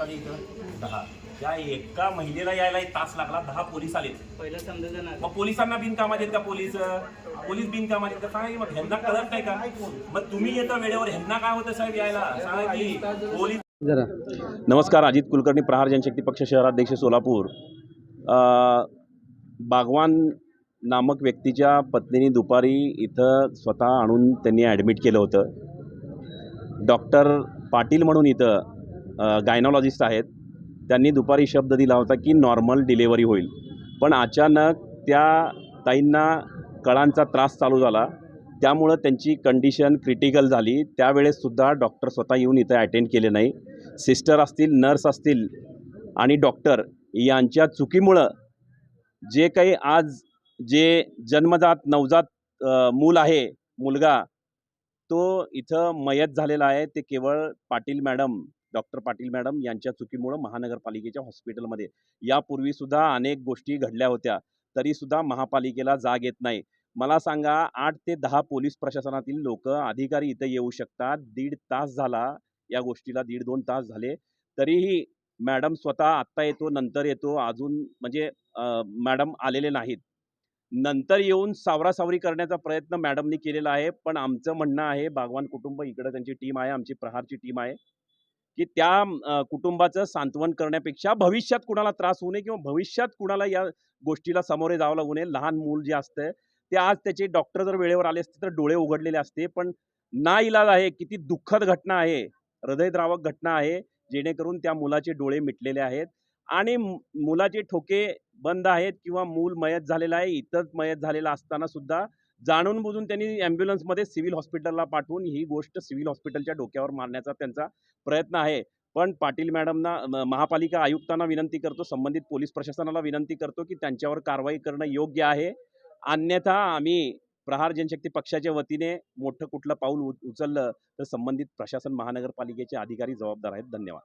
Police आले इथं? दहा. त्या एका महिलेला यायला एक तास लागला दहा पोलीस आले पहिलं समजायचं ना. मग पोलिसांना बिनकामात आहेत का पोलीस? पोलीस बिनकामात आहेत का? सांगा की मग ह्यांना कळत नाही का? मग तुम्ही येता वेळेवर ह्यांना काय होतं साहेब यायला? सांगा की पोलीस जरा. नमस्कार अजित कुलकर्णी प्रहार जनशक्ती पक्ष शहराध्यक्ष सोलापूर. अ, बागवान नामक व्यक्तीच्या पत्नीने दुपारी इथं स्वतः आणून त्यांनी ॲडमिट केलं होतं. डॉक्टर पाटील म्हणून इथं गायनॉलॉजिस्ट आहेत. त्यांनी दुपारी शब्द दिला होता की नॉर्मल डिलेवरी होईल. पण अचानक त्या ताईंना कळांचा त्रास चालू झाला. त्यामुळं त्यांची कंडिशन क्रिटिकल झाली. त्यावेळेससुद्धा डॉक्टर स्वतः येऊन इथं अटेंड केले नाही. सिस्टर असतील नर्स असतील आणि डॉक्टर यांच्या चुकीमुळं जे काही आज जे जन्मजात नवजात मूल आहे मुलगा तो इथं मयत झालेला आहे. ते केवळ Patil madam doctor Patil madam यांच्या चुकीमुळं महानगरपालिकेच्या हॉस्पिटलमध्ये. यापूर्वी सुद्धा अनेक गोष्टी घडल्या होत्या. तरी सुद्धा महापालिकेला जाग येत नाही. मला सांगा आठ ते दहा पोलीस प्रशासनातील लोक अधिकारी इथं येऊ शकतात? दीड तास झाला या गोष्टीला दीड दोन तास झाले. तरीही मॅडम स्वतः आत्ता येतो नंतर येतो अजून म्हणजे मॅडम आलेले नाहीत. नंतर येऊन सावरासावरी करण्याचा प्रयत्न मॅडमनी केलेला आहे. पण आमचं म्हणणं आहे बागवान कुटुंब इकडं त्यांची टीम आहे आमची प्रहारची टीम आहे. की त्या कुटुंबाचं सांत्वन करण्यापेक्षा भविष्यात कुणाला त्रास होऊ नये किंवा भविष्यात कुणाला या गोष्टीला सामोरे जावं लागू नये. लहान मूल जे असतं ते आज त्याचे डॉक्टर जर वेळेवर आले असते तर डोळे उघडलेले असते. पण ना इलाज आहे किती दुःखद घटना आहे हृदयद्रावक घटना आहे जेणेकरून त्या मुलाचे डोळे मिटलेले आहेत. आणि मुलाचे ठोके बंद आहेत किंवा मूल मयत झालेलं आहे इतर मयत झालेलं असताना सुद्धा जाणून बुजून त्यांनी ॲम्ब्युलन्समध्ये सिव्हिल हॉस्पिटलला पाठवून ही गोष्ट सिव्हिल हॉस्पिटलच्या डोक्यावर मारण्याचा त्यांचा प्रयत्न आहे. पण पाटील मॅडमना महापालिका आयुक्तांना विनंती करतो संबंधित पोलीस प्रशासनाला विनंती करतो की त्यांच्यावर कारवाई करणं योग्य आहे. अन्यथा आम्ही प्रहार जनशक्ती पक्षाच्या वतीने मोठं कुठलं पाऊल उ- उचललं तर संबंधित प्रशासन महानगरपालिकेचे अधिकारी जबाबदार आहेत. धन्यवाद.